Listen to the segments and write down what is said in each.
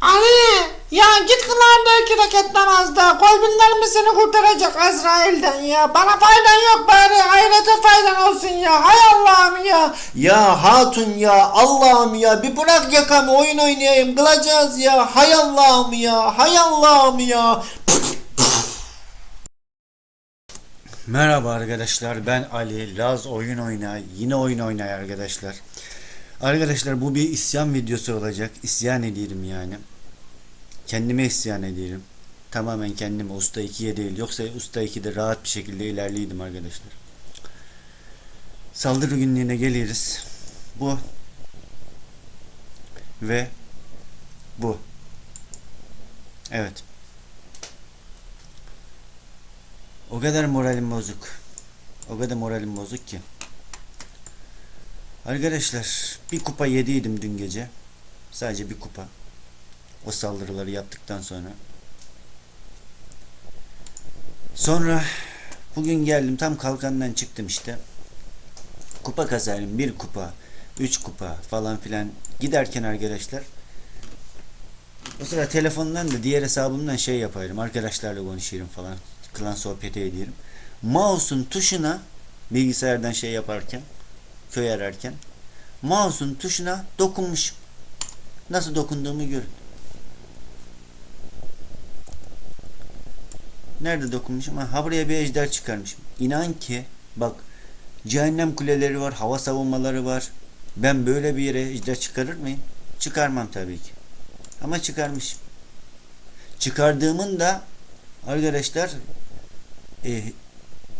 Ali ya git kılarında iki rekat namazda. Kolbinler mi seni kurtaracak Azrail'den ya? Bana faydan yok bari ahirete faydan olsun ya. Hay Allah'ım ya. Ya hatun ya Allah'ım ya bir bırak yakamı oyun oynayayım kılacağız ya. Hay Allah'ım ya hay Allah'ım ya. Merhaba arkadaşlar ben Ali Laz oyun oynay yine oyun oynay arkadaşlar. Arkadaşlar bu bir isyan videosu olacak. İsyan ediyorum yani. Kendime isyan ediyorum. Tamamen kendime Usta 2'ye değil. Yoksa Usta 2'de rahat bir şekilde ilerliydim arkadaşlar. Saldırı günlüğüne geliyoruz. Bu ve bu. Evet. O kadar moralim bozuk. O kadar moralim bozuk ki. Arkadaşlar bir kupa yediydim dün gece. Sadece bir kupa. O saldırıları yaptıktan sonra. Sonra bugün geldim tam kalkandan çıktım işte. Kupa kazarım bir kupa, üç kupa falan filan giderken arkadaşlar. O sıra telefondan da diğer hesabımdan şey yaparım. Arkadaşlarla konuşuyorum falan. Klan sohbeti ediyorum. Mouse'un tuşuna bilgisayardan şey yaparken köy ararken mouse'un tuşuna dokunmuşum. Nasıl dokunduğumu görün. Nerede dokunmuşum? Ha, buraya bir ejder çıkarmışım. İnan ki bak cehennem kuleleri var, hava savunmaları var. Ben böyle bir yere ejder çıkarır mıyım? Çıkarmam tabii ki. Ama çıkarmışım. Çıkardığımın da arkadaşlar e,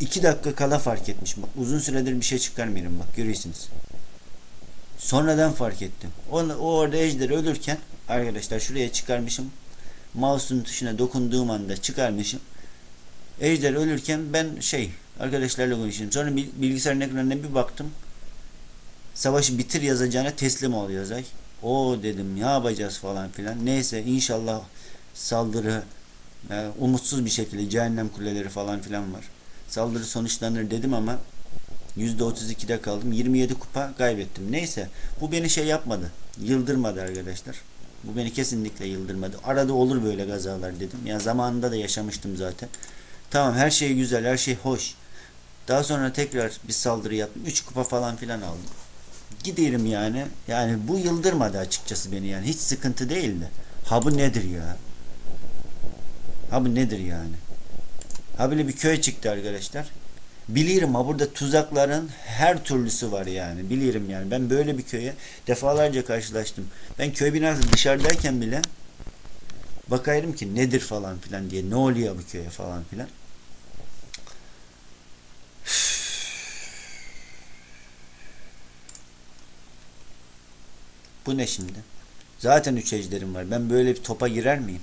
iki dakika kala fark etmişim. Bak, uzun süredir bir şey çıkarmıyorum bak görüyorsunuz. Sonradan fark ettim. O, o orada ejder ölürken arkadaşlar şuraya çıkarmışım. Mouse'un tuşuna dokunduğum anda çıkarmışım. Ejder ölürken ben şey arkadaşlarla konuşuyorum. Sonra bil- bilgisayarın ekranına bir baktım. Savaşı bitir yazacağına teslim ol yazay. O dedim ne yapacağız falan filan. Neyse inşallah saldırı e, umutsuz bir şekilde cehennem kuleleri falan filan var. Saldırı sonuçlanır dedim ama %32'de kaldım. 27 kupa kaybettim. Neyse bu beni şey yapmadı. Yıldırmadı arkadaşlar. Bu beni kesinlikle yıldırmadı. Arada olur böyle kazalar dedim. Yani zamanında da yaşamıştım zaten. Tamam her şey güzel, her şey hoş. Daha sonra tekrar bir saldırı yaptım. 3 kupa falan filan aldım. Giderim yani. Yani bu yıldırmadı açıkçası beni yani. Hiç sıkıntı değildi. Ha bu nedir ya? Ha bu nedir yani? Ha böyle bir köy çıktı arkadaşlar. Bilirim ha burada tuzakların her türlüsü var yani. Bilirim yani. Ben böyle bir köye defalarca karşılaştım. Ben köy binası dışarıdayken bile bakayım ki nedir falan filan diye. Ne oluyor bu köye falan filan. Bu ne şimdi? Zaten üç ejderim var. Ben böyle bir topa girer miyim?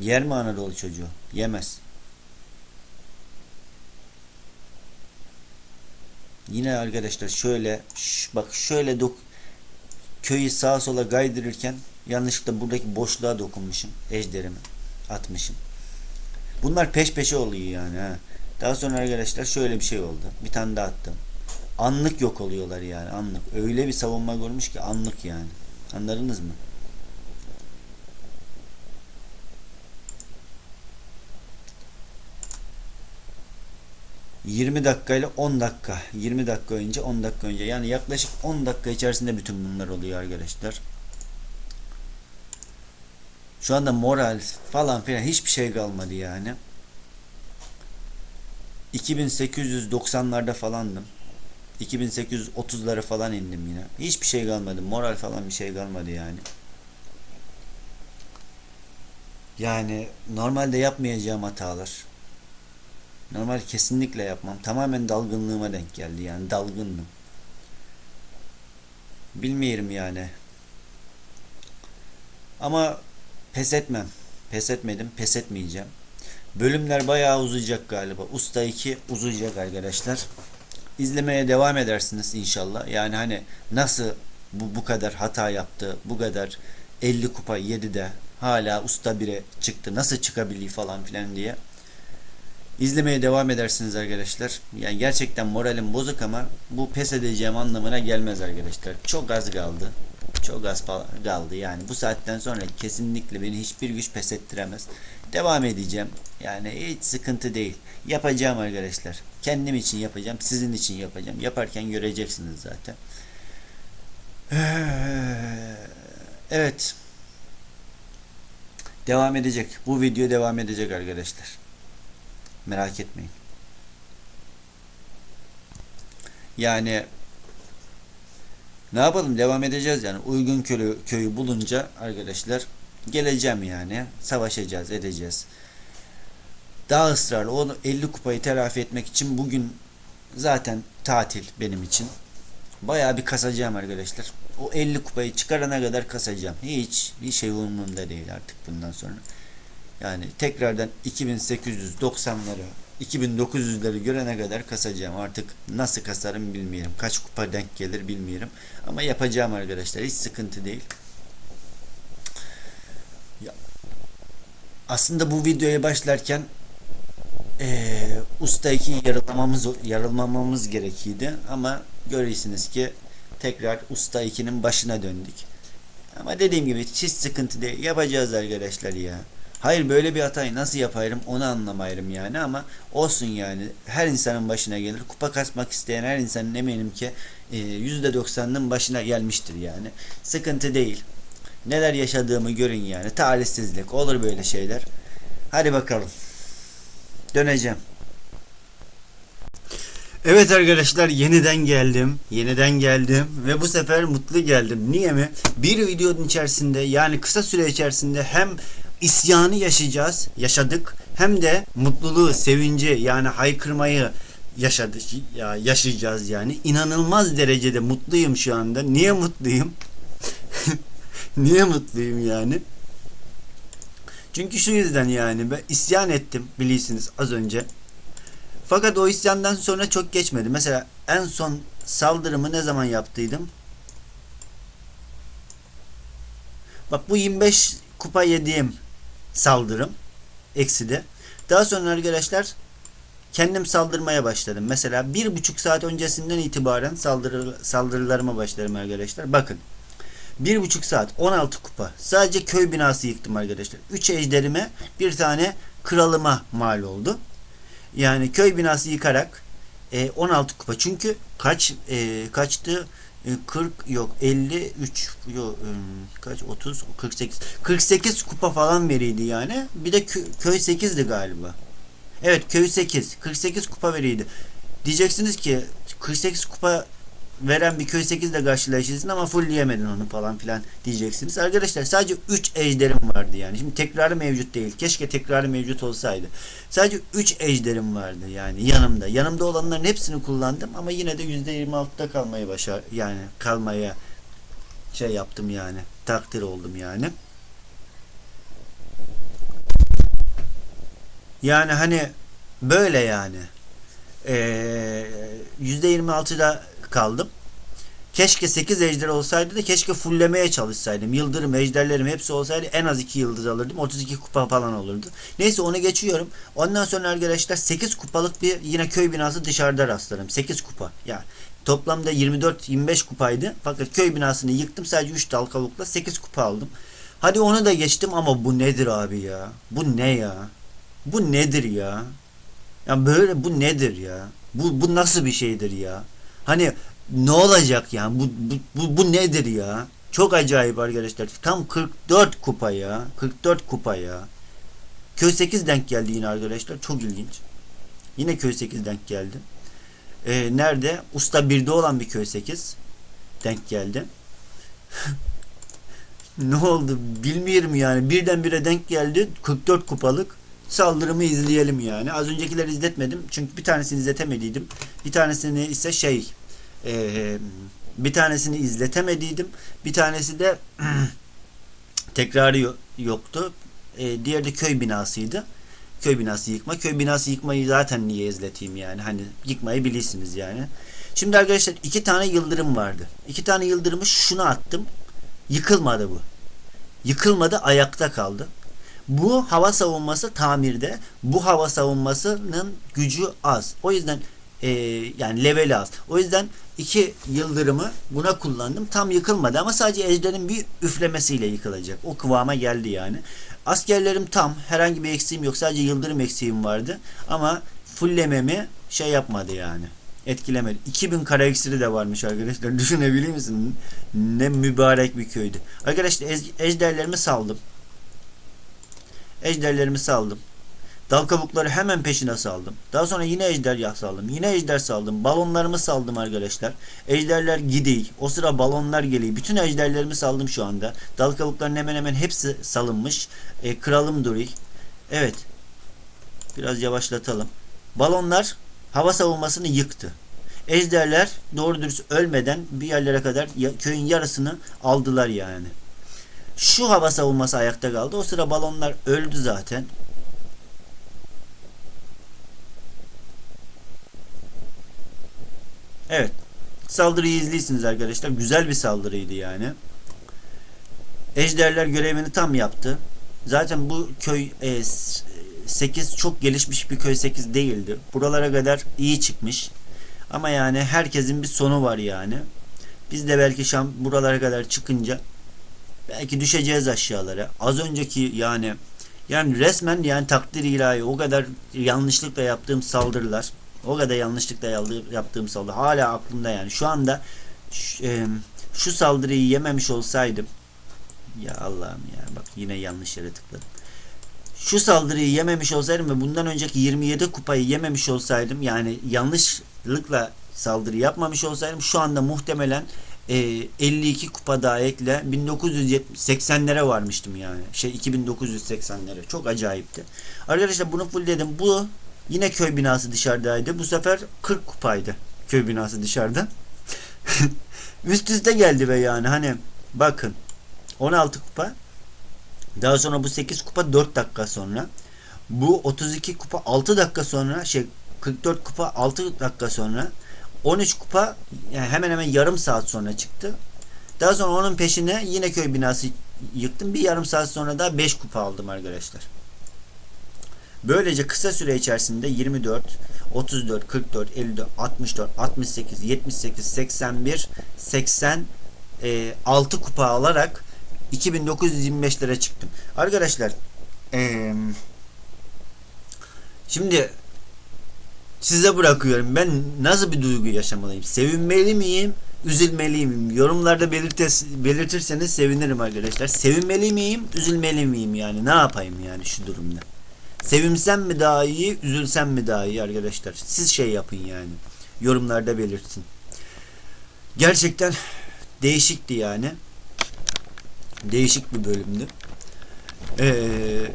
Yer mi Anadolu çocuğu? Yemez. Yine arkadaşlar şöyle bak şöyle dok köyü sağa sola kaydırırken yanlışlıkla buradaki boşluğa dokunmuşum. Ejderimi atmışım. Bunlar peş peşe oluyor yani ha. Daha sonra arkadaşlar şöyle bir şey oldu. Bir tane daha attım. Anlık yok oluyorlar yani anlık. Öyle bir savunma görmüş ki anlık yani. Anladınız mı? ...20 dakika ile 10 dakika... ...20 dakika önce 10 dakika önce... ...yani yaklaşık 10 dakika içerisinde bütün bunlar oluyor arkadaşlar. Şu anda moral falan filan hiçbir şey kalmadı yani. 2890'larda falandım. 2830'lara falan indim yine. Hiçbir şey kalmadı. Moral falan bir şey kalmadı yani. Yani normalde yapmayacağım hatalar. Normal kesinlikle yapmam. Tamamen dalgınlığıma denk geldi yani. Dalgındım. Bilmiyorum yani. Ama pes etmem. Pes etmedim. Pes etmeyeceğim. Bölümler bayağı uzayacak galiba. Usta 2 uzayacak arkadaşlar. İzlemeye devam edersiniz inşallah. Yani hani nasıl bu bu kadar hata yaptı, bu kadar 50 kupa 7'de hala usta 1'e çıktı. Nasıl çıkabiliyor falan filan diye. İzlemeye devam edersiniz arkadaşlar. Yani gerçekten moralim bozuk ama bu pes edeceğim anlamına gelmez arkadaşlar. Çok az kaldı. Çok az kaldı yani. Bu saatten sonra kesinlikle beni hiçbir güç pes ettiremez. Devam edeceğim. Yani hiç sıkıntı değil. Yapacağım arkadaşlar. Kendim için yapacağım. Sizin için yapacağım. Yaparken göreceksiniz zaten. Evet. Devam edecek. Bu video devam edecek arkadaşlar. Merak etmeyin. Yani ne yapalım devam edeceğiz yani uygun köyü, köyü bulunca arkadaşlar geleceğim yani savaşacağız edeceğiz. Daha ısrarlı o 50 kupayı telafi etmek için bugün zaten tatil benim için. Bayağı bir kasacağım arkadaşlar. O 50 kupayı çıkarana kadar kasacağım. Hiç bir şey umurumda değil artık bundan sonra. Yani tekrardan 2890'ları 2900'leri görene kadar kasacağım. Artık nasıl kasarım bilmiyorum. Kaç kupa denk gelir bilmiyorum. Ama yapacağım arkadaşlar. Hiç sıkıntı değil. Ya, aslında bu videoya başlarken eee usta 2 yarılamamız yarılmamamız gerekiydi ama görüyorsunuz ki tekrar usta 2'nin başına döndük. Ama dediğim gibi hiç sıkıntı değil. Yapacağız arkadaşlar ya. Hayır böyle bir hatayı nasıl yaparım onu anlamayırım yani ama olsun yani. Her insanın başına gelir. Kupa kasmak isteyen her insanın eminim ki e, %90'ının başına gelmiştir yani. Sıkıntı değil. Neler yaşadığımı görün yani. Talihsizlik. Olur böyle şeyler. Hadi bakalım. Döneceğim. Evet arkadaşlar yeniden geldim. Yeniden geldim ve bu sefer mutlu geldim. Niye mi? Bir videonun içerisinde yani kısa süre içerisinde hem isyanı yaşayacağız, yaşadık hem de mutluluğu, sevinci yani haykırmayı yaşadık ya yaşayacağız yani. İnanılmaz derecede mutluyum şu anda. Niye mutluyum? Niye mutluyum yani? Çünkü şu yüzden yani ben isyan ettim bilirsiniz az önce. Fakat o isyandan sonra çok geçmedi. Mesela en son saldırımı ne zaman yaptıydım? Bak bu 25 kupa yediğim saldırım. Ekside. Daha sonra arkadaşlar kendim saldırmaya başladım. Mesela bir buçuk saat öncesinden itibaren saldırı, saldırılarıma başlarım arkadaşlar. Bakın. Bir buçuk saat 16 kupa. Sadece köy binası yıktım arkadaşlar. 3 ejderime bir tane kralıma mal oldu. Yani köy binası yıkarak e, 16 kupa. Çünkü kaç e, kaçtı? E, 40 yok 53 yok e, kaç 30 48 48 kupa falan veriydi yani. Bir de kö, köy 8'di galiba. Evet köy 8 48 kupa veriydi. Diyeceksiniz ki 48 kupa veren bir köy 8 ile karşılaşırsın ama fullleyemedin onu falan filan diyeceksiniz. Arkadaşlar sadece 3 ejderim vardı yani. Şimdi tekrarı mevcut değil. Keşke tekrarı mevcut olsaydı. Sadece 3 ejderim vardı yani yanımda. Yanımda olanların hepsini kullandım ama yine de %26'da kalmayı başar yani kalmaya şey yaptım yani. Takdir oldum yani. Yani hani böyle yani. Ee, %26'da kaldım. Keşke 8 ejder olsaydı da keşke fullemeye çalışsaydım. Yıldırım, ejderlerim hepsi olsaydı en az 2 yıldız alırdım. 32 kupa falan olurdu. Neyse onu geçiyorum. Ondan sonra arkadaşlar 8 kupalık bir yine köy binası dışarıda rastlarım. 8 kupa. Yani toplamda 24-25 kupaydı. Fakat köy binasını yıktım. Sadece 3 dal kavukla 8 kupa aldım. Hadi onu da geçtim ama bu nedir abi ya? Bu ne ya? Bu nedir ya? Ya böyle bu nedir ya? Bu, bu nasıl bir şeydir ya? Hani ne olacak yani? Bu, bu, bu, bu nedir ya? Çok acayip arkadaşlar. Tam 44 kupa ya. 44 kupa ya. Köy 8 denk geldi yine arkadaşlar. Çok ilginç. Yine köy 8 denk geldi. Ee, nerede? Usta 1'de olan bir köy 8 denk geldi. ne oldu bilmiyorum yani. Birdenbire denk geldi. 44 kupalık saldırımı izleyelim yani. Az öncekileri izletmedim. Çünkü bir tanesini izletemediydim. Bir tanesini ise şey e, bir tanesini izletemediydim. Bir tanesi de tekrarı yo- yoktu. E, diğeri de köy binasıydı. Köy binası yıkma. Köy binası yıkmayı zaten niye izleteyim yani. Hani yıkmayı bilirsiniz yani. Şimdi arkadaşlar iki tane yıldırım vardı. İki tane yıldırımı şuna attım. Yıkılmadı bu. Yıkılmadı ayakta kaldı. Bu hava savunması tamirde. Bu hava savunmasının gücü az. O yüzden e, yani leveli az. O yüzden iki yıldırımı buna kullandım. Tam yıkılmadı ama sadece ejderin bir üflemesiyle yıkılacak. O kıvama geldi yani. Askerlerim tam. Herhangi bir eksiğim yok. Sadece yıldırım eksiğim vardı. Ama fullememi şey yapmadı yani. Etkilemedi. 2000 kara iksiri de varmış arkadaşlar. Düşünebilir misin? Ne mübarek bir köydü. Arkadaşlar ejderlerimi saldım. Ejderlerimi saldım. Dal kabukları hemen peşine saldım. Daha sonra yine ejder yağ saldım. Yine ejder saldım. Balonlarımı saldım arkadaşlar. Ejderler gidiyor. O sıra balonlar geliyor. Bütün ejderlerimi saldım şu anda. Dal kabuklarının hemen hemen hepsi salınmış. E, kralım duruyor. Evet. Biraz yavaşlatalım. Balonlar hava savunmasını yıktı. Ejderler doğru dürüst ölmeden bir yerlere kadar köyün yarısını aldılar yani. Şu hava savunması ayakta kaldı. O sıra balonlar öldü zaten. Evet. Saldırıyı izliyorsunuz arkadaşlar. Güzel bir saldırıydı yani. Ejderler görevini tam yaptı. Zaten bu köy 8 çok gelişmiş bir köy 8 değildi. Buralara kadar iyi çıkmış. Ama yani herkesin bir sonu var yani. Biz de belki şam buralara kadar çıkınca belki düşeceğiz aşağılara. Az önceki yani yani resmen yani takdir ilahi o kadar yanlışlıkla yaptığım saldırılar o kadar yanlışlıkla yaptığım saldırı hala aklımda yani. Şu anda şu, e, şu saldırıyı yememiş olsaydım ya Allah'ım ya bak yine yanlış yere tıkladım. Şu saldırıyı yememiş olsaydım ve bundan önceki 27 kupayı yememiş olsaydım yani yanlışlıkla saldırı yapmamış olsaydım şu anda muhtemelen 52 kupa daha ekle 1980'lere varmıştım yani. Şey 2980'lere. Çok acayipti. Arkadaşlar bunu fullledim. Bu yine köy binası dışarıdaydı. Bu sefer 40 kupaydı köy binası dışarıda. Üst üste geldi ve yani hani bakın 16 kupa daha sonra bu 8 kupa 4 dakika sonra bu 32 kupa 6 dakika sonra şey 44 kupa 6 dakika sonra 13 kupa yani hemen hemen yarım saat sonra çıktı. Daha sonra onun peşine yine köy binası yıktım. Bir yarım saat sonra da 5 kupa aldım arkadaşlar. Böylece kısa süre içerisinde 24, 34, 44, 54, 64, 68, 78, 81, 80, 6 kupa alarak 2925'lere çıktım. Arkadaşlar eee, şimdi size bırakıyorum. Ben nasıl bir duygu yaşamalıyım? Sevinmeli miyim? Üzülmeli miyim? Yorumlarda belirtes, belirtirseniz sevinirim arkadaşlar. Sevinmeli miyim? Üzülmeli miyim yani? Ne yapayım yani şu durumda? Sevinsem mi daha iyi? Üzülsem mi daha iyi arkadaşlar? Siz şey yapın yani. Yorumlarda belirtin. Gerçekten değişikti yani. Değişik bir bölümdü. Ee,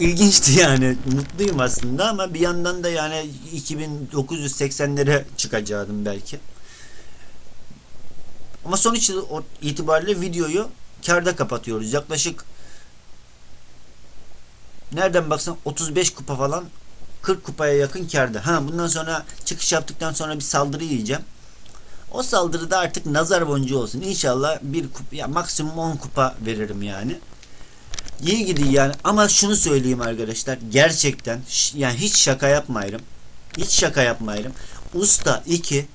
ilginçti yani. Mutluyum aslında ama bir yandan da yani 2980'lere çıkacaktım belki. Ama sonuç itibariyle videoyu karda kapatıyoruz. Yaklaşık nereden baksan 35 kupa falan 40 kupaya yakın karda. Ha bundan sonra çıkış yaptıktan sonra bir saldırı yiyeceğim. O saldırıda artık nazar boncuğu olsun. İnşallah bir kupa, ya maksimum 10 kupa veririm yani. İyi gidiyor yani ama şunu söyleyeyim arkadaşlar gerçekten yani hiç şaka yapmayırım. Hiç şaka yapmayırım. Usta 2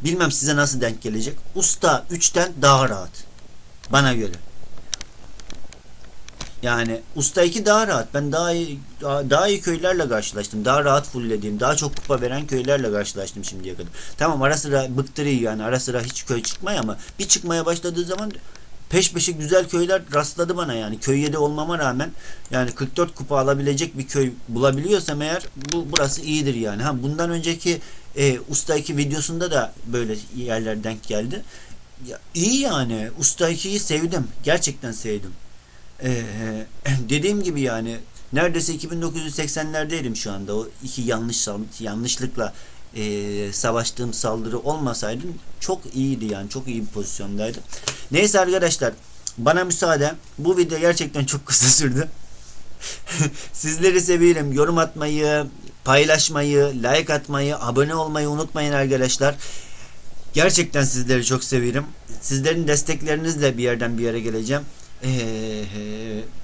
bilmem size nasıl denk gelecek. Usta 3'ten daha rahat. Bana göre. Yani usta 2 daha rahat. Ben daha iyi daha, daha iyi köylerle karşılaştım. Daha rahat fulllediğim, daha çok kupa veren köylerle karşılaştım şimdiye kadar. Tamam ara sıra bıktırıyor yani. Ara sıra hiç köy çıkmaya ama bir çıkmaya başladığı zaman peş peşe güzel köyler rastladı bana yani. Köy 7 olmama rağmen yani 44 kupa alabilecek bir köy bulabiliyorsam eğer bu burası iyidir yani. Ha bundan önceki e, Usta 2 videosunda da böyle yerler denk geldi. Ya, iyi yani. Usta 2'yi sevdim. Gerçekten sevdim. Ee, dediğim gibi yani neredeyse 2980'lerdeydim şu anda. O iki yanlış yanlışlıkla e, savaştığım saldırı olmasaydı çok iyiydi yani. Çok iyi bir pozisyondaydı. Neyse arkadaşlar bana müsaade. Bu video gerçekten çok kısa sürdü. Sizleri seviyorum. Yorum atmayı, paylaşmayı, like atmayı, abone olmayı unutmayın arkadaşlar. Gerçekten sizleri çok seviyorum. Sizlerin desteklerinizle bir yerden bir yere geleceğim. Ee,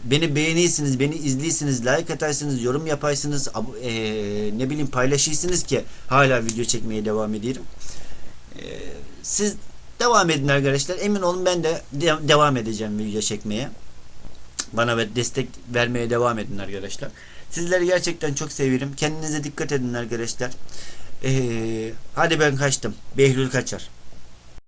beni beğenirsiniz, beni izliysiniz, like atarsınız, yorum yaparsınız, ee, ne bileyim paylaşırsınız ki hala video çekmeye devam ediyorum. Ee, siz devam edin arkadaşlar. Emin olun ben de de- devam edeceğim video çekmeye. Bana ve destek vermeye devam edin arkadaşlar. Sizleri gerçekten çok seviyorum. Kendinize dikkat edin arkadaşlar. Ee, hadi ben kaçtım. Behlül kaçar.